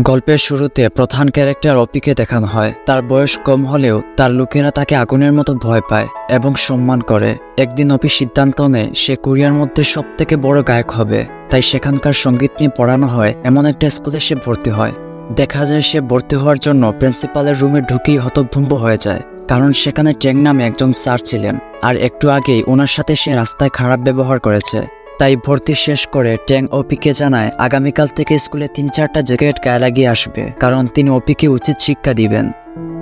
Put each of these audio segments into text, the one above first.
গল্পের শুরুতে প্রধান ক্যারেক্টার অপিকে দেখানো হয়। তার বয়স কম হলেও তার লোকেরা তাকে আগুনের মতো ভয় পায় এবং সম্মান করে। একদিন অপি সিদ্ধান্ত নেয় সে কোরিয়ার মধ্যে সব থেকে বড় গায়ক হবে। তাই সেখানকার সংগীত নিয়ে পড়ানো হয়, এমন একটা স্কুলে সে ভর্তি হয়। দেখা যায় সে ভর্তি হওয়ার জন্য প্রিন্সিপালের রুমে ঢুকেই হতভম্ব হয়ে যায়, কারণ সেখানে ট্যাং নামে একজন স্যার ছিলেন। আর একটু আগেই ওনার সাথে সে রাস্তায় খারাপ ব্যবহার করেছে। তাই ভর্তি শেষ করে ট্যাং ওপিকে জানায়, আগামীকাল থেকে স্কুলে তিন চারটা জ্যাকেট গায়ে লাগিয়ে আসবে, কারণ তিনি ওপিকে উচিত শিক্ষা দিবেন।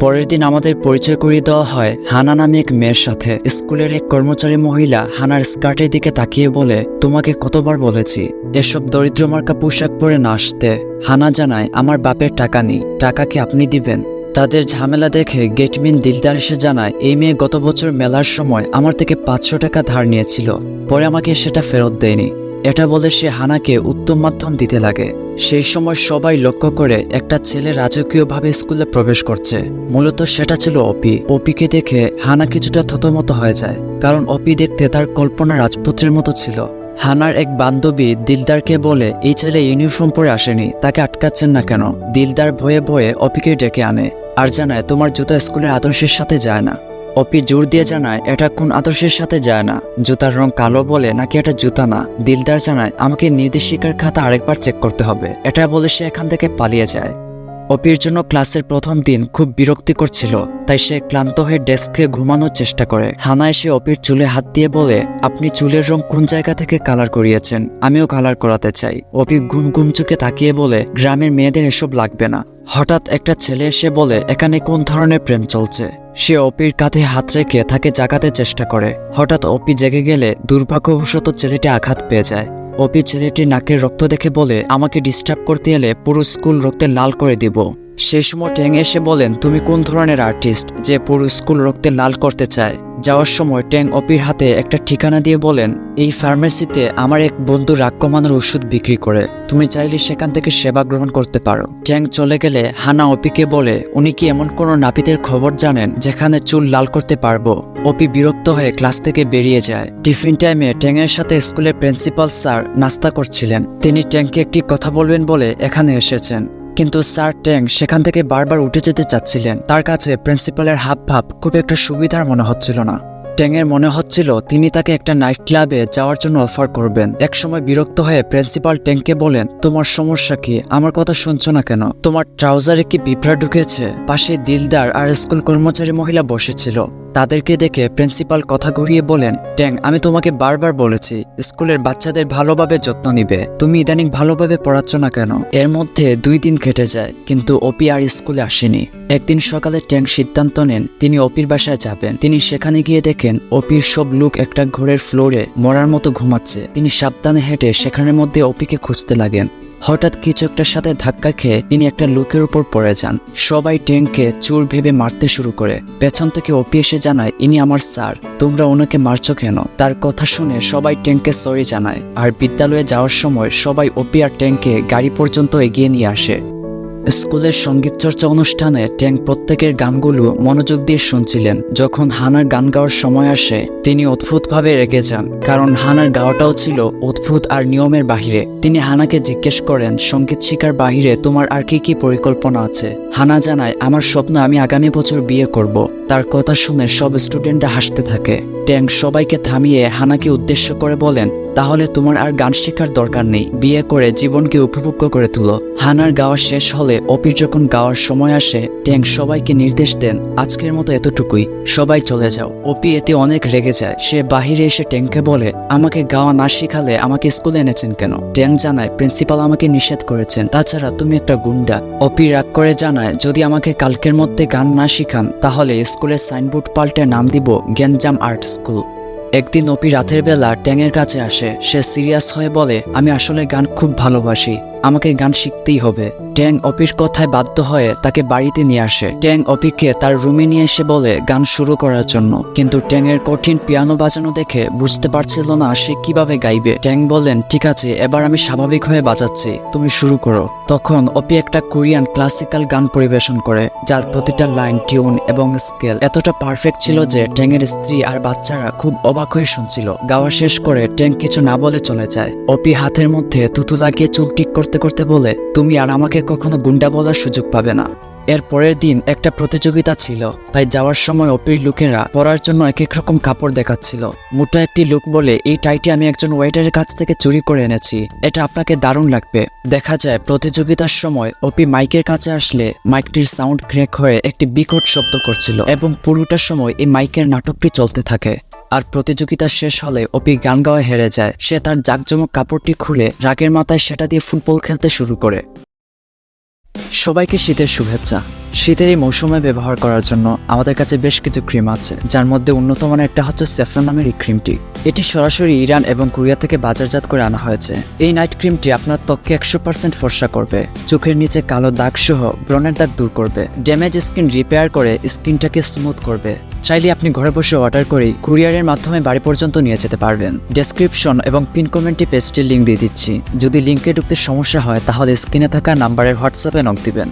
পরের দিন আমাদের পরিচয় করিয়ে দেওয়া হয় হানা নামে এক মেয়ের সাথে। স্কুলের এক কর্মচারী মহিলা হানার স্কার্টের দিকে তাকিয়ে বলে, তোমাকে কতবার বলেছি, এসব দরিদ্র মার্কা পোশাক পরে না আসতে? হানা জানায়, আমার বাপের টাকা নেই, টাকা কি আপনি দিবেন? তাদের ঝামেলা দেখে গেটমিন দিলদার এসে জানায়, এই মেয়ে গত বছর মেলার সময় আমার থেকে পাঁচশো টাকা ধার নিয়েছিল, পরে আমাকে সেটা ফেরত দেয়নি। এটা বলে সে হানাকে উত্তম মাধ্যম দিতে লাগে। সেই সময় সবাই লক্ষ্য করে একটা ছেলে রাজকীয়ভাবে স্কুলে প্রবেশ করছে। মূলত সেটা ছিল অপি। অপিকে দেখে হানা কিছুটা থতমত হয়ে যায়, কারণ অপি দেখতে তার কল্পনা রাজপুত্রের মতো ছিল। হানার এক বান্ধবী দিলদারকে বলে, এই ছেলে ইউনিফর্ম পরে আসেনি, তাকে আটকাচ্ছেন না কেন? দিলদার ভয়ে ভয়ে অপিকে ডেকে আনে। আর জানায়, তোমার জুতা স্কুলের আদর্শের সাথে যায় না। অপি জোর দিয়ে জানায়, এটা কোন আদর্শের সাথে যায় না? জুতার রং কালো বলে নাকি এটা জুতা না? দিলদার জানায়, আমাকে নির্দেশিকার খাতা আরেকবার চেক করতে হবে। এটা বলে সে এখান থেকে পালিয়ে যায়। অপির জন্য ক্লাসের প্রথম দিন খুব বিরক্তিকর ছিল, তাই সে ক্লান্ত হয়ে ডেস্কে ঘুমানোর চেষ্টা করে। হানা এসে অপির চুলে হাত দিয়ে বলে, আপনি চুলের রং কোন জায়গা থেকে কালার করিয়েছেন? আমিও কালার করাতে চাই। অপি ঘুম ঘুম চুকে তাকিয়ে বলে, গ্রামের মেয়েদের এসব লাগবে না। হঠাৎ একটা ছেলে এসে বলে, এখানে কোন ধরনের প্রেম চলছে? সে অপির কাঁধে হাত রেখে তাকে জাগাতে চেষ্টা করে। হঠাৎ অপি জেগে গেলে দুর্ভাগ্যবশত ছেলেটি আঘাত পেয়ে যায়। অপি ছেলেটি নাকের রক্ত দেখে বলে, আমাকে ডিস্টার্ব করতে এলে পুরো স্কুল রক্তে লাল করে দিব। সেই সময় ট্যাং এসে বলেন, তুমি কোন ধরনের আর্টিস্ট যে পুরো স্কুল রক্তে লাল করতে চায়? যাওয়ার সময় ট্যাং অপির হাতে একটা ঠিকানা দিয়ে বলেন, এই ফার্মেসিতে আমার এক বন্ধু রাগ কমানোর ওষুধ বিক্রি করে। তুমি চাইলে সেখান থেকে সেবা গ্রহণ করতে পারো। ট্যাং চলে গেলে হানা অপিকে বলে, উনি কি এমন কোনো নাপিতের খবর জানেন যেখানে চুল লাল করতে পারব? অপি বিরক্ত হয়ে ক্লাস থেকে বেরিয়ে যায়। টিফিন টাইমে ট্যাংয়ের সাথে স্কুলের প্রিন্সিপাল স্যার নাস্তা করছিলেন। তিনি ট্যাংকে একটি কথা বলবেন বলে এখানে এসেছেন। কিন্তু স্যার ট্যাং সেখান থেকে বারবার উঠে যেতে চাচ্ছিলেন। তার কাছে প্রিন্সিপালের হাব ভাব খুব একটা সুবিধার মনে হচ্ছিল না। ট্যাংয়ের মনে হচ্ছিল তিনি তাকে একটা নাইট ক্লাবে যাওয়ার জন্য অফার করবেন। একসময় বিরক্ত হয়ে প্রিন্সিপাল ট্যাংকে বলেন, তোমার সমস্যা কি? আমার কথা শুনছো না কেন? তোমার ট্রাউজারে কি পিঁপড়া ঢুকেছে? পাশে দিলদার আর স্কুল কর্মচারী মহিলা বসেছিল। তাদেরকে দেখে প্রিন্সিপাল কথা ঘুরিয়ে বলেন, ট্যাং, আমি তোমাকে বারবার বলেছি, স্কুলের বাচ্চাদের ভালোভাবে যত্ন নিবে। তুমি ইদানিং ভালোভাবে পড়াচ্ছ না কেন? এর মধ্যে দুই দিন কেটে যায়, কিন্তু অপি আর স্কুলে আসেনি। একদিন সকালে ট্যাং সিদ্ধান্ত নেন, তিনি অপির বাসায় যাবেন। তিনি সেখানে গিয়ে দেখেন, অপির সব লোক একটা ঘরের ফ্লোরে মরার মতো ঘুমাচ্ছে। তিনি সাবধানে হেঁটে সেখানের মধ্যে অপিকে খুঁজতে লাগেন। হঠাৎ কিছু একটার সাথে ধাক্কা খেয়ে তিনি একটা লোকের উপর পড়ে যান। সবাই টেংকে চোর ভেবে মারতে শুরু করে। পেছন থেকে ওপি এসে জানায়, ইনি আমার স্যার। তোমরা ওনাকে মারছো কেন? তার কথা শুনে সবাই টেংকে সরি জানায়। আর বিদ্যালয়ে যাওয়ার সময় সবাই ওপি আর ট্যাংকে গাড়ি পর্যন্ত এগিয়ে নিয়ে আসে। স্কুলের সংগীত চর্চা অনুষ্ঠানে ট্যাং প্রত্যেকের গানগুলো মনোযোগ দিয়ে শুনছিলেন। যখন হানার গান গাওয়ার সময় আসে, তিনি অদ্ভুতভাবে রেগে যান, কারণ হানার গাওয়াটাও ছিল অদ্ভুত আর নিয়মের বাহিরে। তিনি হানাকে জিজ্ঞেস করেন, সংগীত শিকার বাহিরে তোমার আর কি কি পরিকল্পনা আছে? হানা জানায়, আমার স্বপ্ন আমি আগামী বছর বিয়ে করব। তার কথা শুনে সব স্টুডেন্টরা হাসতে থাকে। ট্যাং সবাইকে থামিয়ে হানাকে উদ্দেশ্য করে বলেন তাহলে তোমার আর গান শেখার দরকার নেই। বিয়ে করে জীবনকে উপভোগ্য করে তুলো। হানার গাওয়া শেষ হলে অপির যখন গাওয়ার সময় আসে, ট্যাং সবাইকে নির্দেশ দেন, আজকের মতো এতটুকুই। সবাই চলে যাও। অপি এতে অনেক রেগে যায়। সে বাহিরে এসে ট্যাংকে বলে, আমাকে গাওয়া না শিখালে আমাকে স্কুলে এনেছেন কেন? ট্যাং জানায়, প্রিন্সিপাল আমাকে নিষেধ করেছেন। তাছাড়া তুমি একটা গুন্ডা। অপি রাগ করে জানায়, যদি আমাকে কালকের মধ্যে গান না শিখান, তাহলে স্কুলের সাইনবোর্ড পাল্টে নাম দিব গ্যানজাম আর্ট স্কুল। একদিন অপি রাতের বেলা ট্যাংয়ের কাছে আসে। সে সিরিয়াস হয়ে বলে, আমি আসলে গান খুব ভালোবাসি। আমাকে গান শিখতেই হবে। ট্যাং অপির কথায় বাধ্য হয়ে তাকে বাড়িতে নিয়ে আসে। ট্যাং অপিকে তার রুমে নিয়ে এসে বলে গান শুরু করার জন্য। কিন্তু ট্যাংয়ের কঠিন পিয়ানো বাজানো দেখে বুঝতে পারছিল না সে কীভাবে গাইবে। ট্যাং বলেন ঠিক আছে, এবার আমি স্বাভাবিক হয়ে বাজাচ্ছি। তুমি শুরু করো। তখন অপি একটা কোরিয়ান ক্লাসিক্যাল গান পরিবেশন করে, যার প্রতিটা লাইন, টিউন এবং স্কেল এতটা পারফেক্ট ছিল যে ট্যাংয়ের স্ত্রী আর বাচ্চারা খুব অবাক হয়ে শুনছিল। গাওয়া শেষ করে ট্যাং কিছু না বলে চলে যায়। অপি হাতের মধ্যে তুতু লাগিয়ে চুল টিক করতে করতে করতে বলে তুমি আর আমাকে কখনো গুন্ডা বলার সুযোগ পাবে না। এর পরের দিন একটা প্রতিযোগিতা ছিল, তাই যাওয়ার সময় অপির লোকেরা পরার জন্য এক এক রকম কাপড় দেখাচ্ছিল। মোটা একটি লুক বলে, এই টাইটি আমি একজন ওয়েটারের কাছ থেকে চুরি করে এনেছি। এটা আপনাকে দারুণ লাগবে। দেখা যায়, প্রতিযোগিতার সময় অপি মাইকের কাছে আসলে মাইকটির সাউন্ড ক্র্যাক হয়ে একটি বিকট শব্দ করছিল এবং পুরোটার সময় এই মাইকের নাটকটি চলতে থাকে। আর প্রতিযোগিতা শেষ হলে অপি গান গাওয়া হেরে যায়। সে তার জাকজমক কাপড়টি খুলে রাগের মাথায় সেটা দিয়ে ফুটবল খেলতে শুরু করে। সবাইকে শীতের শুভেচ্ছা। শীতের এই মৌসুমে ব্যবহার করার জন্য আমাদের কাছে বেশ কিছু ক্রিম আছে, যার মধ্যে অন্যতম একটা হচ্ছে সেফরন নামের এই ক্রিমটি। এটি সরাসরি ইরান এবং কোরিয়া থেকে বাজারজাত করে আনা হয়েছে। এই নাইট ক্রিমটি আপনার ত্বককে একশো পার্সেন্ট ফর্সা করবে, চোখের নিচে কালো দাগ সহ ব্রণের দাগ দূর করবে, ড্যামেজ স্কিন রিপেয়ার করে স্কিনটাকে স্মুথ করবে। চাইলে আপনি ঘরে বসে অর্ডার করে কুরিয়ারের মাধ্যমে বাড়ি পর্যন্ত নিয়ে যেতে পারবেন। ডেসক্রিপশন এবং পিন কমেন্টে পেজটির লিঙ্ক দিয়ে দিচ্ছি। যদি লিঙ্কে ঢুকতে সমস্যা হয়, তাহলে স্ক্রিনে থাকা নাম্বারের হোয়াটসঅ্যাপে নক দিবেন।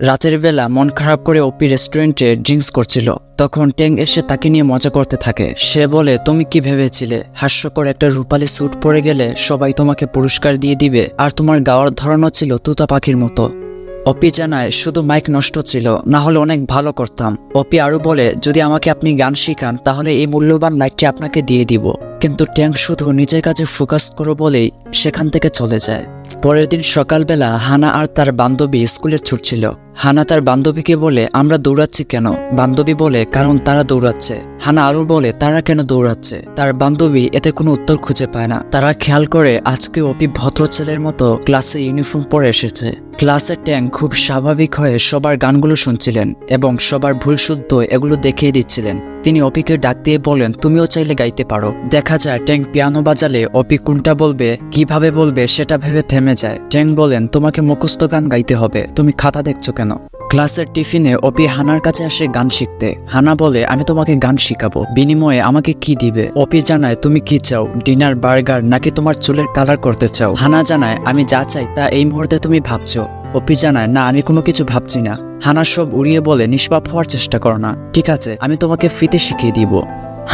রাতের বেলা মন খারাপ করে ওপি রেস্টুরেন্টে ড্রিঙ্কস করছিল। তখন ট্যাং এসে তাকে নিয়ে মজা করতে থাকে। সে বলে, তুমি কি ভেবেছিলে? হাস্যকর একটা রূপালি স্যুট পরে গেলে সবাই তোমাকে পুরস্কার দিয়ে দিবে, আর তোমার গাওয়ার ধরনও ছিল তুতা পাখির মতো। অপি জানায়, শুধু মাইক নষ্ট ছিল, না হলে অনেক ভালো করতাম। অপি আরও বলে, যদি আমাকে আপনি গান শিখান, তাহলে এই মূল্যবান লাইটটি আপনাকে দিয়ে দিব। কিন্তু ট্যাং শুধু নিজের কাছে ফোকাস করো বলেই সেখান থেকে চলে যায়। পরের দিন সকালবেলা হানা আর তার বান্ধবী স্কুলে ছুটছিল। হানা তার বান্ধবীকে বলে, আমরা দৌড়াচ্ছি কেন? বান্ধবী বলে, কারণ তারা দৌড়াচ্ছে। হানা আরও বলে, তারা কেন দৌড়াচ্ছে? তার বান্ধবী এতে কোনো উত্তর খুঁজে পায় না। তারা খেয়াল করে, আজকে অপি ভদ্র ছেলের মতো ক্লাসে ইউনিফর্ম পরে এসেছে। ক্লাসের ট্যাং খুব স্বাভাবিক হয়ে সবার গানগুলো শুনছিলেন এবং সবার ভুল শুদ্ধ এগুলো দেখিয়ে দিচ্ছিলেন। তিনি অপিকে ডাক দিয়ে বলেন, তুমিও চাইলে গাইতে পারো। দেখা যায়, ট্যাং পিয়ানো বাজালে অপি কোনটা বলবে, কীভাবে বলবে সেটা ভেবে থেমে যায়। ট্যাং বলেন, তোমাকে মুখস্থ গান গাইতে হবে। তুমি খাতা দেখছ কেন? ক্লাসের টিফিনে অপি হানার কাছে আসে গান শিখতে। হানা বলে, আমি তোমাকে গান শিখাবো। বিনিময়ে আমাকে কি দিবে? অপি জানায়, তুমি কি চাও? ডিনার, বার্গার, নাকি তোমার চুলের কালার করতে চাও? হানা জানায়, আমি যা চাই তা এই মুহূর্তে তুমি ভাবছ। অপি জানায়, না, আমি কোনো কিছু ভাবছি না। হানা সব উড়িয়ে বলে, নিষ্পাপ হওয়ার চেষ্টা করো না। ঠিক আছে, আমি তোমাকে ফ্রিতে শিখিয়ে দিব।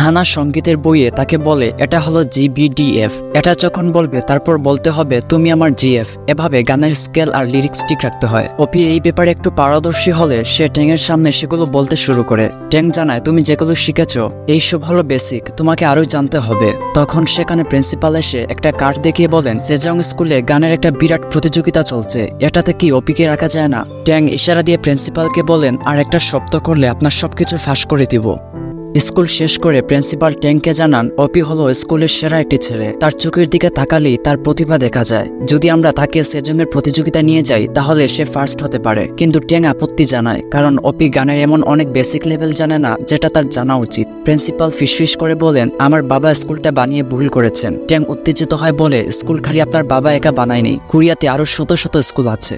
হানা সঙ্গীতের বইয়ে তাকে বলে, এটা হলো জিবিডিএফ এটা যখন বলবে, তারপর বলতে হবে, তুমি আমার জিএফ এভাবে গানের স্কেল আর লিরিক্স ঠিক রাখতে হয়। অপি এই ব্যাপারে একটু পারদর্শী হলে সে ট্যাংয়ের সামনে সেগুলো বলতে শুরু করে। ট্যাং জানায়, তুমি যেগুলো শিখেছ, এইসব হলো বেসিক, তোমাকে আরও জানতে হবে। তখন সেখানে প্রিন্সিপাল এসে একটা কার্ড দেখিয়ে বলেন, সেজং স্কুলে গানের একটা বিরাট প্রতিযোগিতা চলছে। এটাতে কি অপিকে রাখা যায় না? ট্যাং ইশারা দিয়ে প্রিন্সিপালকে বলেন, আর একটা শব্দ করলে আপনার সবকিছু ফাঁস করে দিব। স্কুল শেষ করে প্রিন্সিপাল ট্যাংকে জানান, অপি হলো স্কুলের সেরা একটি ছেলে। তার চোখের দিকে তাকালেই তার প্রতিভা দেখা যায়। যদি আমরা তাকে সেজনের প্রতিযোগিতা নিয়ে যাই, তাহলে সে ফার্স্ট হতে পারে। কিন্তু ট্যাং আপত্তি জানায়, কারণ অপি গানের এমন অনেক বেসিক লেভেল জানে না, যেটা তার জানা উচিত। প্রিন্সিপাল ফিসফিস করে বলেন, আমার বাবা স্কুলটা বানিয়ে ভুল করেছেন। ট্যাং উত্তেজিত হয় বলে, স্কুল খালি আপনার বাবা একা বানায়নি। কোরিয়াতে আরও শত শত স্কুল আছে।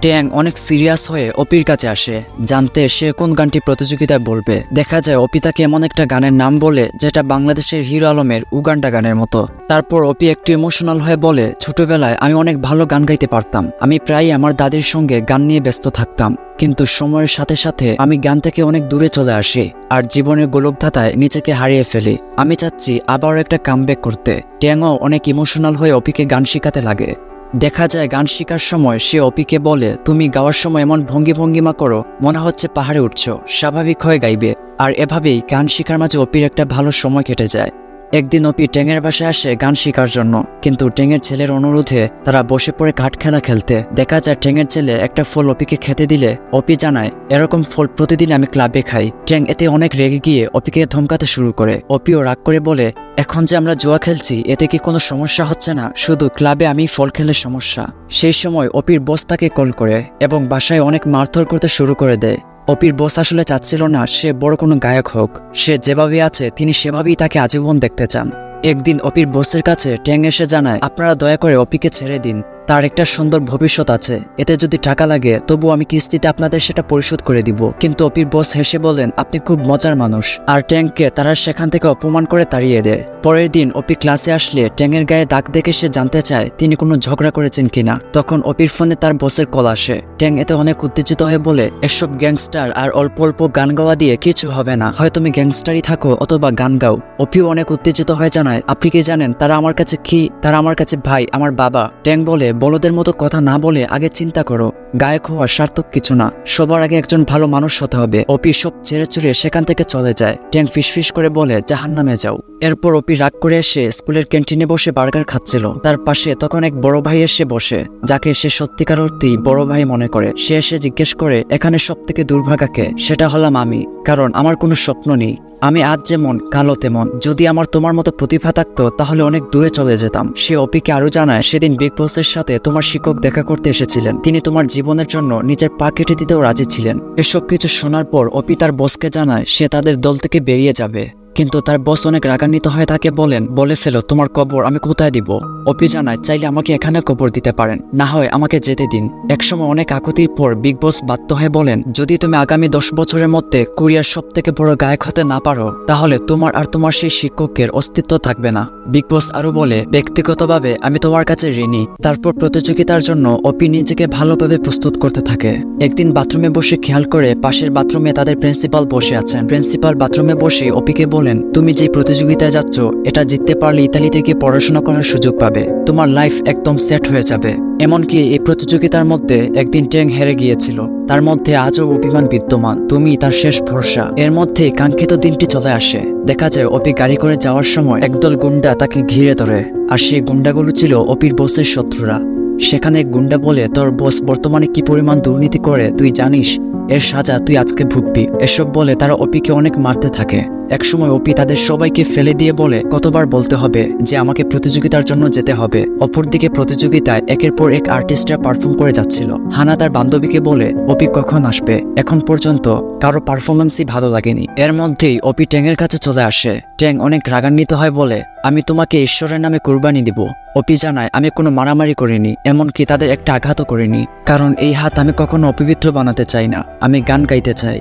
ট্যাং অনেক সিরিয়াস হয়ে অপির কাছে আসে। জানতে সে কোন গানটি প্রতিযোগিতায় বলবে। দেখা যায় অপি তাকে এমন একটা গানের নাম বলে, যেটা বাংলাদেশের হিরো আলমের উগান্ডা গানের মতো। তারপর অপি একটু ইমোশনাল হয়ে বলে, ছোটবেলায় আমি অনেক ভালো গান গাইতে পারতাম। আমি প্রায়ই আমার দাদির সঙ্গে গান নিয়ে ব্যস্ত থাকতাম। কিন্তু সময়ের সাথে সাথে আমি গান থেকে অনেক দূরে চলে আসি আর জীবনের গোলকধাতায় নিজেকে হারিয়ে ফেলি। আমি চাচ্ছি আবার একটা কামব্যাক করতে। ট্যাংও অনেক ইমোশনাল হয়ে অপিকে গান শেখাতে লাগে। দেখা যায় গান শেখার সময় সে অপিকে বলে, তুমি গাওয়ার সময় এমন ভঙ্গি ভঙ্গিমা করো, মনে হচ্ছে পাহাড়ে উঠছ, স্বাভাবিক হয়ে গাইবে। আর এভাবেই গান শেখার মাঝে অপির একটা ভালো সময় কেটে যায়। একদিন অপি ট্যাঙের বাসায় আসে গান শেখার জন্য। কিন্তু ট্যাঙের ছেলের অনুরোধে তারা বসে পড়ে কাঠ খেলা খেলতে। দেখা যায় ট্যাঙের ছেলে একটা ফল অপিকে খেতে দিলে অপি জানায়, এরকম ফল প্রতিদিন আমি ক্লাবে খাই। ট্যাং এতে অনেক রেগে গিয়ে অপিকে ধমকাতে শুরু করে। অপিও রাগ করে বলে, এখন যে আমরা জুয়া খেলছি, এতে কি কোনো সমস্যা হচ্ছে না? শুধু ক্লাবে আমি ফল খেলে সমস্যা। সেই সময় অপির বস তাকে কল করে এবং বাসায় অনেক মারধর করতে শুরু করে দেয়। অপির বস আসলে চাচ্ছিল না সে বড় কোনো গায়ক হোক। সে যেভাবে আছে, তিনি সেভাবেই তাকে আজীবন দেখতে চান। একদিন অপির বসের কাছে ট্যাং এসে জানায়, আপনারা দয়া করে অপিকে ছেড়ে দিন। তার একটা সুন্দর ভবিষ্যৎ আছে। এতে যদি টাকা লাগে, তবু আমি কিস্তিতে আপনাদের সেটা পরিশোধ করে দিব। কিন্তু অপির বস হেসে বলেন আপনি খুব মজার মানুষ। আর ট্যাঙ্ককে তারা সেখান থেকে অপমান করে তাড়িয়ে দেয়। পরের দিন অপি ক্লাসে আসলে ট্যাঙ্গের গায়ে দাগ দেখে সে জানতে চায়, তিনি কোনো ঝগড়া করেছেন কিনা? তখন অপির ফোনে তার বসের কল আসে। ট্যাং এতে অনেক উত্তেজিত হয়ে বলে, এসব গ্যাংস্টার আর অল্প অল্প গান গাওয়া দিয়ে কিছু হবে না। হয় তুমি গ্যাংস্টারই থাকো অথবা গান গাও। অপিও অনেক উত্তেজিত হয়ে জানায়, আপনি কি জানেন তারা আমার কাছে কি? তারা আমার কাছে ভাই, আমার বাবা। ট্যাং বলে বলদের মতো কথা না বলে আগে চিন্তা করো। গায়ক হওয়া সার্থক কিছু না। সবার আগে একজন ভালো মানুষ হতে হবে। অপি সব ছেড়ে চুড়ে সেখান থেকে চলে যায়। ট্যাং ফিসফিস করে বলে জাহান নামে যাও। এরপর অপি রাগ করে এসে স্কুলের ক্যান্টিনে বসে বার্গার খাচ্ছিল। তার পাশে তখন এক বড় ভাই এসে বসে, যাকে সে সত্যিকার অর্থেই বড় ভাই মনে করে। সে এসে জিজ্ঞেস করে, এখানে সব থেকে দুর্ভাগাকে সেটা হলাম আমি, কারণ আমার কোনো স্বপ্ন নেই। আমি আজ যেমন কালো তেমন। যদি আমার তোমার মতো প্রতিভা থাকতো, তাহলে অনেক দূরে চলে যেতাম। সে অপিকে আরও জানায়, সেদিন বিগ বসের সাথে তোমার শিক্ষক দেখা করতে এসেছিলেন। তিনি তোমার জীবনের জন্য নিজের পা কেটে দিতেও রাজি ছিলেন। এসব কিছু শোনার পর অপি তার বসকে জানায়, সে তাদের দল থেকে বেরিয়ে যাবে। কিন্তু তার বস অনেক রাগান্বিত হয়ে তাকে বলেন, বলে ফেলো, তোমার কবর আমি কোথায় দিব? অপি জানায়, চাইলে আমাকে এখানে কবর দিতে পারেন। না হয় আমাকে যেতে দিন। একসময় অনেক আকুতির পর বিগ বস বাধ্য হয়ে বলেন, যদি তুমি আগামী দশ বছরের মধ্যে কোরিয়ার সব থেকে বড় গায়ক হতে না পারো, তাহলে তোমার আর তোমার সেই শিক্ষকের অস্তিত্ব থাকবে না। বিগ বস আরও বলে, ব্যক্তিগতভাবে আমি তোমার কাছে ঋণী। তারপর প্রতিযোগিতার জন্য অপি নিজেকে ভালোভাবে প্রস্তুত করতে থাকে। একদিন বাথরুমে বসে খেয়াল করে পাশের বাথরুমে তাদের প্রিন্সিপাল বসে আছেন। প্রিন্সিপাল বাথরুমে বসে অপিকে বলেন, তুমি যে প্রতিযোগিতায় যাচ্ছ, এটা জিততে পারলে ইতালি থেকে পড়াশোনা করার সুযোগ পাবে। তোমার লাইফ একদম সেট হয়ে যাবে। এমনকি এই প্রতিযোগিতার মধ্যে একদিন ট্যাং হেরে গিয়েছিল। তার মধ্যে আজও অভিমান বিদ্যমান। তুমি তার শেষ ভরসা। এর মধ্যে কাঙ্ক্ষিত দিনটি চলে আসে। দেখা যায়, অপি গাড়ি করে যাওয়ার সময় একদল গুন্ডা তাকে ঘিরে ধরে। আর সেই গুন্ডাগুলো ছিল অপির বসের শত্রুরা। সেখানে গুন্ডা বলে, তোর বস বর্তমানে কি পরিমাণ দুর্নীতি করে, তুই জানিস? এর সাজা তুই আজকে ভুগবি। এসব বলে তারা অপিকে অনেক মারতে থাকে। একসময় অপি তাদের সবাইকে ফেলে দিয়ে বলে, কতবার বলতে হবে যে আমাকে প্রতিযোগিতার জন্য যেতে হবে? অপরদিকে প্রতিযোগিতায় একের পর এক আর্টিস্টরা পারফর্ম করে যাচ্ছিল। হানা তার বান্ধবীকে বলে, অপি কখন আসবে? এখন পর্যন্ত কারও পারফরমেন্সই ভালো লাগেনি। এর মধ্যেই অপি ট্যাংয়ের কাছে চলে আসে। ট্যাং অনেক রাগান্বিত হয় বলে, আমি তোমাকে ঈশ্বরের নামে কুরবানি দিব। অপি জানায়, আমি কোনো মারামারি করিনি, এমনকি তাদের একটা আঘাতও করিনি। কারণ এই হাত আমি কখনো অপবিত্র বানাতে চাই না। আমি গান গাইতে চাই।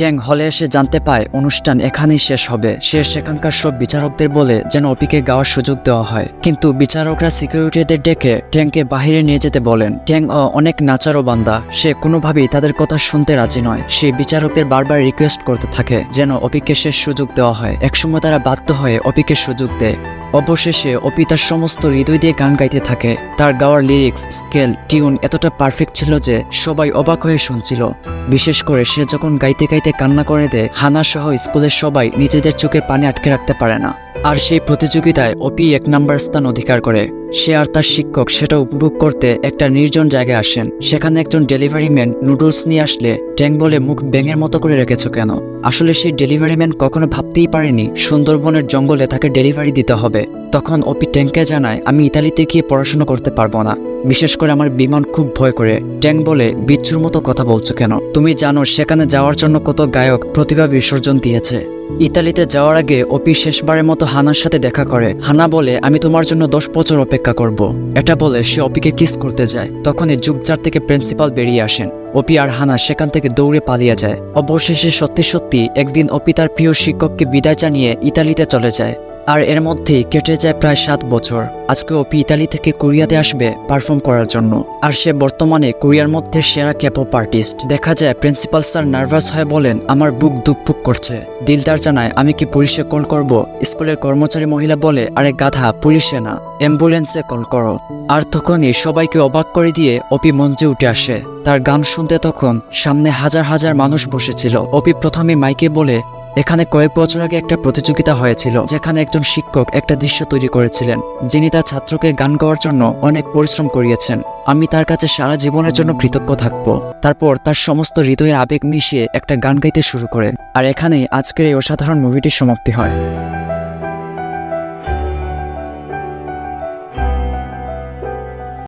ট্যাং হলে এসে জানতে পায় অনুষ্ঠান এখানেই শেষ হবে। সে সেখানকার সব বিচারকদের বলে যেন অপিকে গাওয়ার সুযোগ দেওয়া হয়। কিন্তু বিচারকরা সিকিউরিটিদের ডেকে ট্যাংকে বাহিরে নিয়ে যেতে বলেন। ট্যাং অনেক নাচারও বান্দা। সে কোনোভাবেই তাদের কথা শুনতে রাজি নয়। সে বিচারকদের বারবার রিকোয়েস্ট করতে থাকে যেন অপিকে শেষ সুযোগ দেওয়া হয়। একসময় তারা বাধ্য হয়ে অপিকে সুযোগ দেয়। অবশেষে অপি তার সমস্ত হৃদয় দিয়ে গান গাইতে থাকে। তার গাওয়ার লিরিক্স স্কেল টিউন এতটা পারফেক্ট ছিল যে সবাই অবাক হয়ে শুনছিল। বিশেষ করে সে যখন গাইতে গাইতে কান্না করে দেয় হানা সহ স্কুলের সবাই নিজেদের চোখে পানি আটকে রাখতে পারে না। আর সেই প্রতিযোগিতায় অপি এক নাম্বার স্থান অধিকার করে। সে আর তার শিক্ষক সেটা উপভোগ করতে একটা নির্জন জায়গায় আসেন। সেখানে একজন ডেলিভারি ম্যান নুডলস নিয়ে আসলে ট্যাং বলে মুখ ব্যাঙের মতো করে রেখেছ কেন? আসলে সেই ডেলিভারি ম্যান কখনো ভাবতেই পারেনি সুন্দরবনের জঙ্গলে তাকে ডেলিভারি দিতে হবে। তখন অপি ট্যাংকে জানায়, আমি ইতালিতে গিয়ে পড়াশোনা করতে পারব না। বিশেষ করে আমার বিমান খুব ভয় করে। ট্যাং বলে, বিচ্ছুর মতো কথা বলছো কেন? তুমি জানো, সেখানে যাওয়ার জন্য কত গায়ক প্রতিভা বিসর্জন দিয়েছে। ইতালিতে যাওয়ার আগে অপি শেষবারের মতো হানার সাথে দেখা করে। হানা বলে, আমি তোমার জন্য দশ বছর অপেক্ষা করব। এটা বলে সে অপিকে কিস করতে যায়। তখনই যুগজার থেকে প্রিন্সিপাল বেরিয়ে আসেন। অপি আর হানা সেখান থেকে দৌড়ে পালিয়ে যায়। অবশেষে সত্যি সত্যি একদিন অপি তার প্রিয় শিক্ষককে বিদায় জানিয়ে ইতালিতে চলে যায়। আর এর মধ্যেই কেটে যায় প্রায় সাত বছর। আজকে অপি ইতালি থেকে কোরিয়াতে আসবে পারফর্ম করার জন্য। আর সে বর্তমানে কোরিয়ার মধ্যে সেরা ক্যাপপ আর্টিস্ট দেখা যায়, প্রিন্সিপাল স্যার নার্ভাস হয়ে বলেন, আমার বুক দুপুক করছে। দিলদার জানায়, আমি কি পুলিশে কল করব? স্কুলের কর্মচারী মহিলা বলে, আরে গাধা, পুলিশে না। অ্যাম্বুলেন্সে কল করো। আর তখনই সবাইকে অবাক করে দিয়ে অপি মঞ্চে উঠে আসে। তার গান শুনতে তখন সামনে হাজার হাজার মানুষ বসেছিল। অপি প্রথমে মাইকে বলে এখানে কয়েক বছর আগে একটা প্রতিযোগিতা হয়েছিল, যেখানে একজন শিক্ষক একটা দৃশ্য তৈরি করেছিলেন। যিনি তার ছাত্রকে গান গাওয়ার জন্য অনেক পরিশ্রম করিয়েছেন। আমি তার কাছে সারা জীবনের জন্য কৃতজ্ঞ থাকব। তারপর তার সমস্ত হৃদয়ের আবেগ মিশিয়ে একটা গান গাইতে শুরু করেন আর এখানেই আজকের এই অসাধারণ মুভিটির সমাপ্তি হয়।